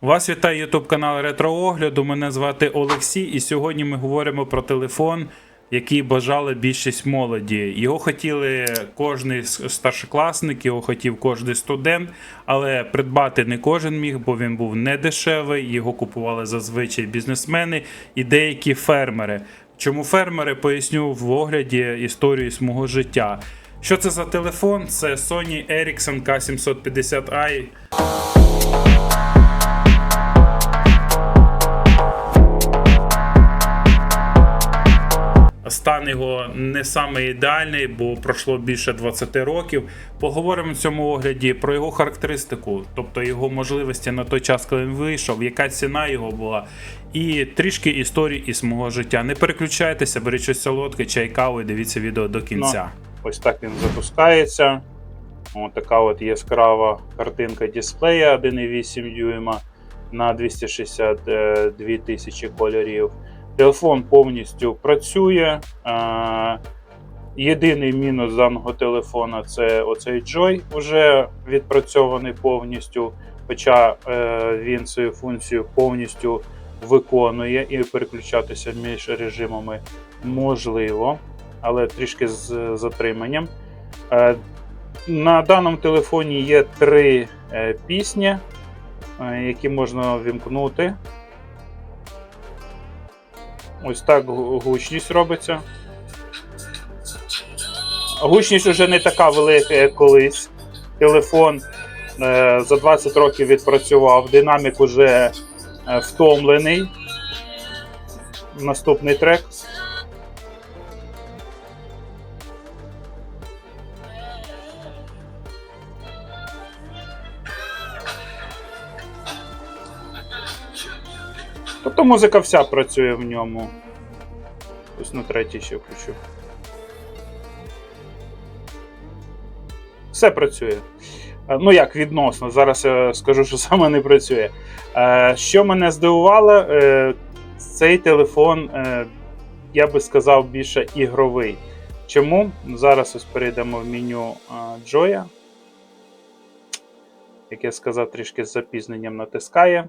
Вас вітає Ютуб канал Ретро-огляду. Мене звати Олексій, і сьогодні ми говоримо про телефон, який бажали більшість молоді. Його хотіли кожний старшокласник, його хотів кожний студент, але придбати не кожен міг, бо він був не дешевий. Його купували зазвичай бізнесмени і деякі фермери. Чому фермери поясню в огляді історії з мого життя. Що це за телефон? Це Sony Ericsson K750i. Стан його не саме ідеальний, бо пройшло більше 20 років. Поговоримо в цьому огляді про його характеристику, тобто його можливості на той час, коли він вийшов, яка ціна його була, і трішки історії із мого життя. Не переключайтеся, беріть щось солодке, чай, каву і дивіться відео до кінця. Ось так він запускається. Ось така от яскрава картинка дисплея 1,8 дюйма на 262 тисячі кольорів. Телефон повністю працює. Єдиний мінус даного телефона це оцей Joy, вже відпрацьований повністю. Хоча е, він свою функцію повністю виконує і переключатися між режимами можливо, але трішки з затриманням. Е, На даному телефоні є три е, пісні, які можна вімкнути. Ось так гучність робиться. Гучність вже не така велика, як колись. Телефон е, за 20 років відпрацював, динамік уже е, втомлений. Наступний трек. Тобто музика вся працює в ньому. Ось на третій ще включу. Все працює. Е, Ну як відносно, зараз я скажу, що саме не працює. Е, Що мене здивувало, е, цей телефон, я би сказав, більше ігровий. Чому? Зараз ось перейдемо в меню Joya. Як я сказав, трішки з запізненням натискає.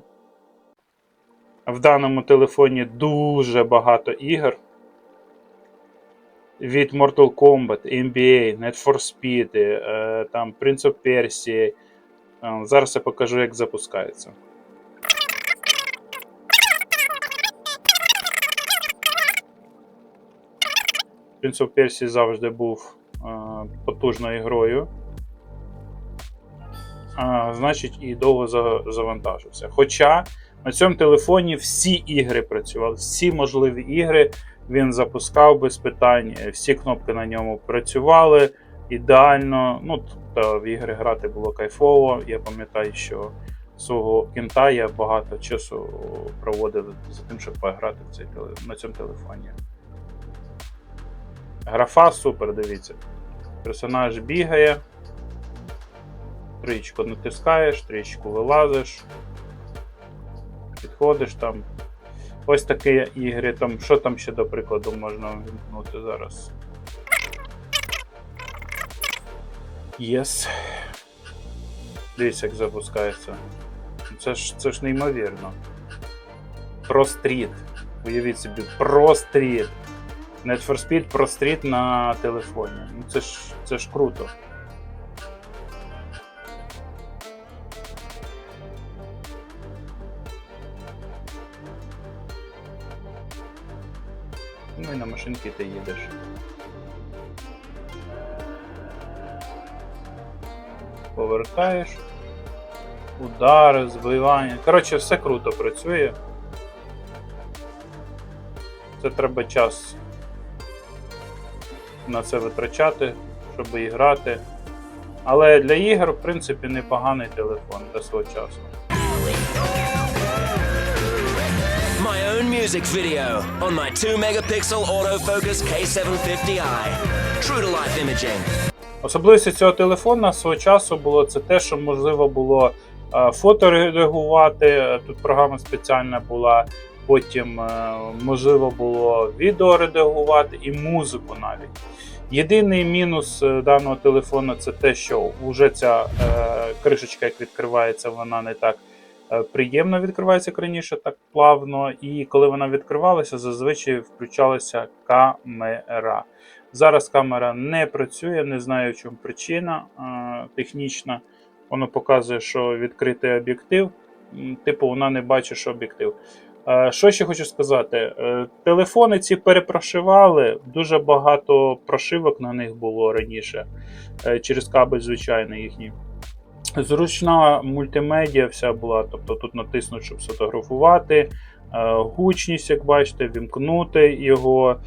В даному телефоні дуже багато ігор. Від Mortal Kombat, NBA, Need for Speed, е, там Prince of Persia. Е, Зараз я покажу, як запускається. Prince of Persia завжди був е, потужною грою. Значить, і довго завантажився. Хоча на цьому телефоні всі ігри працювали, всі можливі ігри він запускав без питань, е, всі кнопки на ньому працювали ідеально. Ну, тобто в ігри грати було кайфово. Я пам'ятаю, що свого кінта я багато часу проводив за тим, щоб пограти в цей на цьому телефоні. Графа супер, дивіться. Персонаж бігає. Тричку натискаєш, тричку вилазиш. Підходиш там. Ось такі ігри. Там, що там ще, до прикладу, можна вімкнути зараз. Yes. Дивіться, як запускається. Це ж, це ж неймовірно. Про стріт. Уявіть собі, про стріт. Need for Speed про стріт на телефоні. Ну це ж, це ж круто. Ну і на машинці ти їдеш. Повертаєш. Удари, збивання. Коротше, все круто працює. Це треба час на це витрачати, щоб і грати. Але для ігор, в принципі, непоганий телефон для свого часу. Music video on my 2 megapixel autofocus K750i. True to life imaging. Особливістю цього телефона свого часу було це те, що можливо було е, фото редагувати. е, Тут програма спеціальна була. Потім е, можливо було відео редагувати і музику навіть. Єдиний мінус даного телефону це те, що вже ця кришечка, як відкривається, вона не так приємно відкривається раніше, так плавно. І коли вона відкривалася, зазвичай включалася камера. Зараз камера не працює, не знаю в чому причина е, технічна. Воно показує, що відкритий об'єктив. Типу, вона не бачить, що об'єктив. Е, Що ще хочу сказати? Е, Телефони ці перепрошивали, дуже багато прошивок на них було раніше е, через кабель, звичайно, їхній. Зручна мультимедіа вся була, тобто тут натиснути, щоб сфотографувати. Е, Гучність, як бачите, вімкнути його. –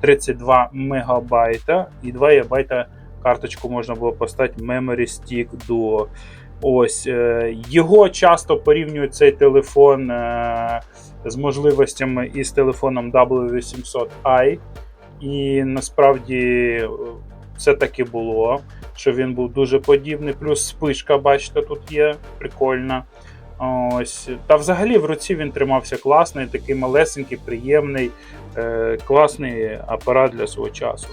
32 мегабайта і 2 ГБ карточку можна було поставити Memory Stick Duo. Ось е, його часто порівнюють цей телефон е, з можливостями із телефоном W800i. І насправді це таки було, що він був дуже подібний. Плюс спишка, бачите, тут є, прикольна. Ось. Та взагалі в руці він тримався класний, такий малесенький, приємний, е, класний апарат для свого часу.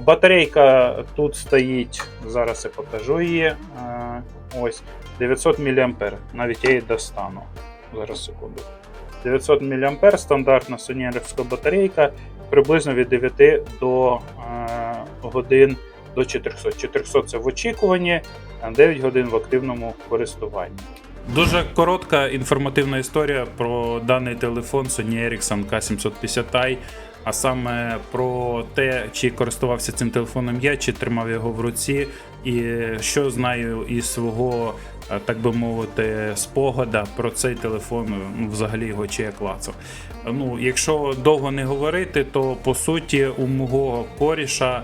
Батарейка тут стоїть, зараз я покажу її. Е, ось 900 мА. Навіть я її достану. Зараз секунду. 900 мА стандартна сонєрівська батарейка, приблизно від 9 до е, годин до 400. 400 це в очікуванні, а 9 годин в активному користуванні. Дуже коротка інформативна історія про даний телефон Sony Ericsson K750i, а саме про те, чи користувався цим телефоном я, чи тримав його в руці, і що знаю із свого, е, так би мовити, спогада про цей телефон, ну, взагалі його чи я клацав. Ну, якщо довго не говорити, то по суті у мого коріша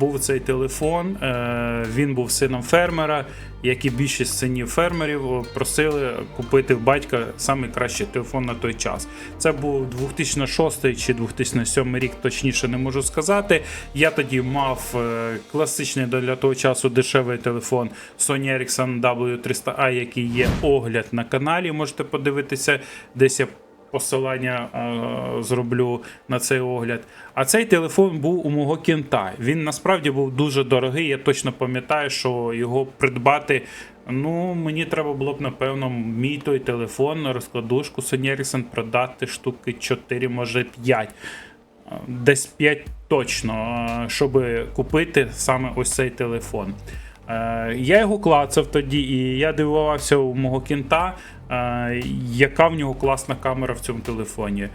був цей телефон. е, Він був сином фермера, як і більшість синів фермерів просили купити в батька найкращий телефон на той час. Це був 2006 чи 2007 рік, точніше не можу сказати. Я тоді мав е, класичний для того часу дешевий телефон Sony Ericsson W300i, який є огляд на каналі. Можете подивитися, десь я посилання е, зроблю на цей огляд. А цей телефон був у мого кінта. Він насправді був дуже дорогий. Я точно пам'ятаю, що його придбати. Ну, мені треба було б, напевно, мій той телефон на розкладушку Sony Ericsson продати штуки 4, може 5. Е, Десь 5 точно, е, щоб купити саме ось цей телефон. Е, Я його клацав тоді, і я дивувався у мого кінта, е, яка в нього класна камера в цьому телефоні. Е,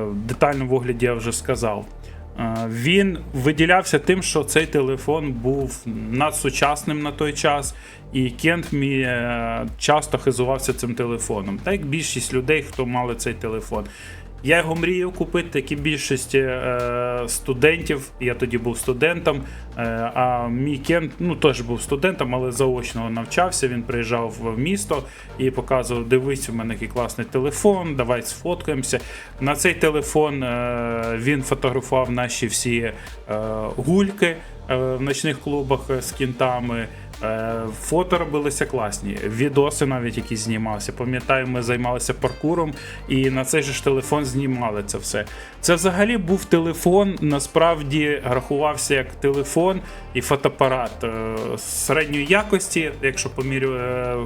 В детальному огляді я вже сказав. Він виділявся тим, що цей телефон був надсучасним на той час, і Кент мій часто хизувався цим телефоном. Так як більшість людей, хто мали цей телефон. Я його мріяв купити, як і більшість е, студентів. Я тоді був студентом. Е, а мій Кент ну, теж був студентом, але заочно навчався. Він приїжджав в місто і показував: дивись, у мене який класний телефон, давай сфоткаємося. На цей телефон е, він фотографував наші всі гульки в ночних клубах е, з кінтами. Е, Фото робилися класні, відоси навіть якісь знімалися. Пам'ятаю, ми займалися паркуром, і на цей же ж телефон знімали це все. Це взагалі був телефон, насправді рахувався як телефон і фотоапарат е, середньої якості, якщо е,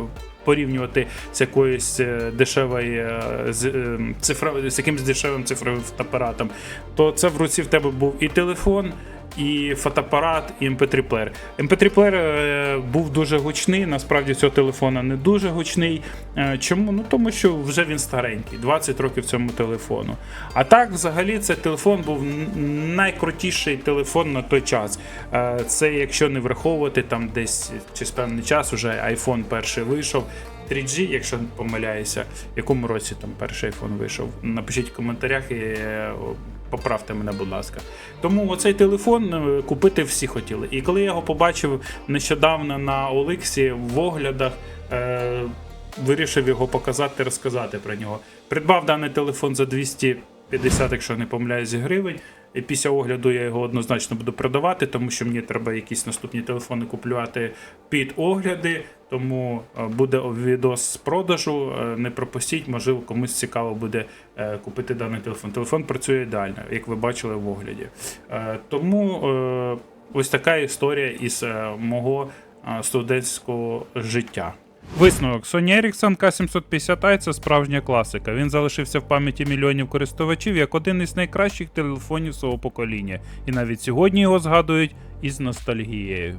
Порівнювати з якоюсь е, дешевою е, з, е, цифра, з якимось дешевим цифровим фотоапаратом, то це в руці в тебе був і телефон, і фотоапарат, і mp3 плеєр. mp3 плеєр е, був дуже гучний. Насправді цього телефона не дуже гучний. Е, Чому? Ну тому що вже він старенький, 20 років цьому телефону. А так, взагалі, цей телефон був найкрутіший телефон на той час. Е, Це якщо не враховувати там десь через певний час, уже iPhone перший вийшов. 3G, якщо не помиляюся, в якому році там перший iPhone вийшов. Напишіть в коментарях і поправте мене, будь ласка. Тому оцей телефон е, купити всі хотіли. І коли я його побачив нещодавно на Оликсі в оглядах, е, вирішив його показати, розказати про нього. Придбав даний телефон за 250, якщо не помиляюсь, гривень. І після огляду я його однозначно буду продавати, тому що мені треба якісь наступні телефони купувати під огляди. Тому е, буде відос з продажу. е, Не пропустіть, можливо, комусь цікаво буде е, купити даний телефон. Телефон працює ідеально, як ви бачили в огляді. Тому ось така історія із мого студентського життя. Висновок Sony Ericsson K750i це справжня класика. Він залишився в пам'яті мільйонів користувачів як один із найкращих телефонів свого покоління, і навіть сьогодні його згадують із ностальгією.